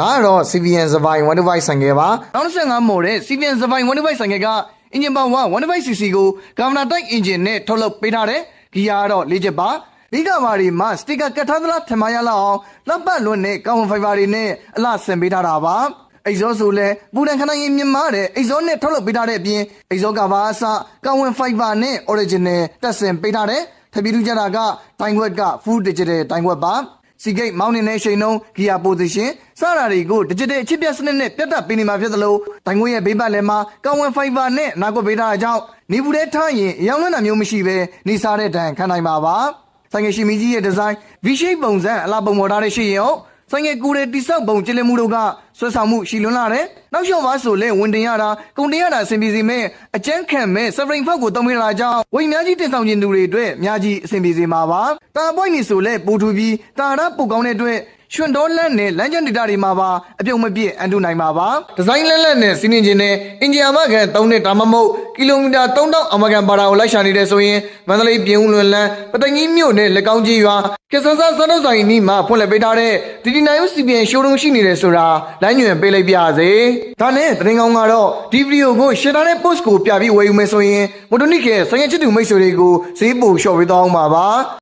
ဒါကတော့ CVN စပိုင်း125ဆိုင်ကယ်ပါနောက်25မို့တဲ့ CVN စပိုင်း125ဆိုင်ကယ်ကအင်ဂျင်ပေါင်း1 125cc ကိုကာဗနာတိုက်အင်ဂျင်နဲ့ထုတ်လုပ်ပေးထားတဲ့ဂီယာကတော့၄ချက်ပါဒီကဘာတွေမှာစတစ်ကာကတ်ထားသလားထင်မရလောက်အောင်လက်ပတ်လွတ်နဲ့ကောင်းဖိုင်ဘာတွေနဲ့အလှဆင်ပေးထားတာပါအိဇောဆိုလဲပူဒန်ခဏရင်မြင်မာတဲ့အိဇောနဲ့ထုတ်လုပ်ပေးထားတဲ့အပြင်အိဇောကဘာအစကောင်းဝင်ဖိုင်ဘာနဲ့ original တက်ဆင်ပေးထားတဲ့ထပ်ပြီးထူးကြတာကတိုင်ခွက်က full digital တိုင်ခွက်ပါ စီဂိတ်မောင်းနေတဲ့ရှိန်နှုံးဂီယာပိုဇီရှင်စတာတွေကို digital အချစ်ပြစနစ်နဲ့ပြတ်တက်ပေးနေမှာဖြစ်သလိုတိုင်ခွက်ရဲ့ဘေးပတ်လည်းမှာကောင်းဝင်ဖိုင်ဘာနဲ့နာကွက်ပေးထားတာကြောင့်နေဘူးတဲ့ထားရင်အရောင်လွှမ်းတာမျိုးမရှိဘဲနေစားတဲ့တန်ခံနိုင်ပါပါဆိုင်ငယ်ရှိမီကြီးရဲ့ဒီဇိုင်း V shape ပုံစံအလားပုံပေါ်ထားတဲ့ရှိရင်ဟုတ် ဆိုင်ငယ်ကူတဲ့တိဆောက်ပုံကျလင်မှုတို့ကဆွဲဆောင်မှုရှိလွန်းလာတယ်။နောက်လျှော့ပါဆိုလဲဝင်တင်ရတာကုန်တင်ရတာအဆင်ပြေစီမဲ့အကျန်းခံမဲ့ suffering ဖောက်ကိုတုံးပေးလာကြောင်းဝိများကြီးတင်ဆောင်ခြင်းသူတွေအတွက်အများကြီးအဆင်ပြေစေမှာပါ။တာပွိုင်းနေဆိုလဲပူထူပြီးတာရပုတ်ကောင်းတဲ့အတွက်ရွှန်တော်လန့်နဲ့လမ်းကျန်ဒေတာတွေမှာပါအပြုံမပြည့်အန်တုနိုင်ပါပါဒီဇိုင်းလက်လက်နဲ့စီးနှင်ခြင်းနဲ့အင်ဂျီယာမကန်3နဲ့ဒါမှမဟုတ် ကီလိုမီတာ3000အမကန်ပါတာကိုလိုက်ရှာနေတဲ့ဆိုရင်မန္တလေးပြင်ဦးလွင်လန်းပတငီးမြို့နဲ့လက်ကောင်းကြီးရွာကဆန်းဆန်းစတော့ဆိုင်နီးမှာဖွင့်လှစ်ပေးထားတဲ့ဒီဒီနိုင်ယူ CPN ရှိုးရုံးရှိနေတယ်ဆိုတာလမ်းညွှန်ပေးလိုက်ပြစေဒါနဲ့တရင်ကောင်းကတော့ဒီဗီဒီယိုကိုရှယ်တာနဲ့ post ကိုပြပြီးဝယ်ယူမယ်ဆိုရင်မိုတိုနစ်ရဲ့ဆိုင်ရချစ်သူမိတ်ဆွေတွေကိုဈေးပို့လျှော့ပေးသွားအောင်ပါပါ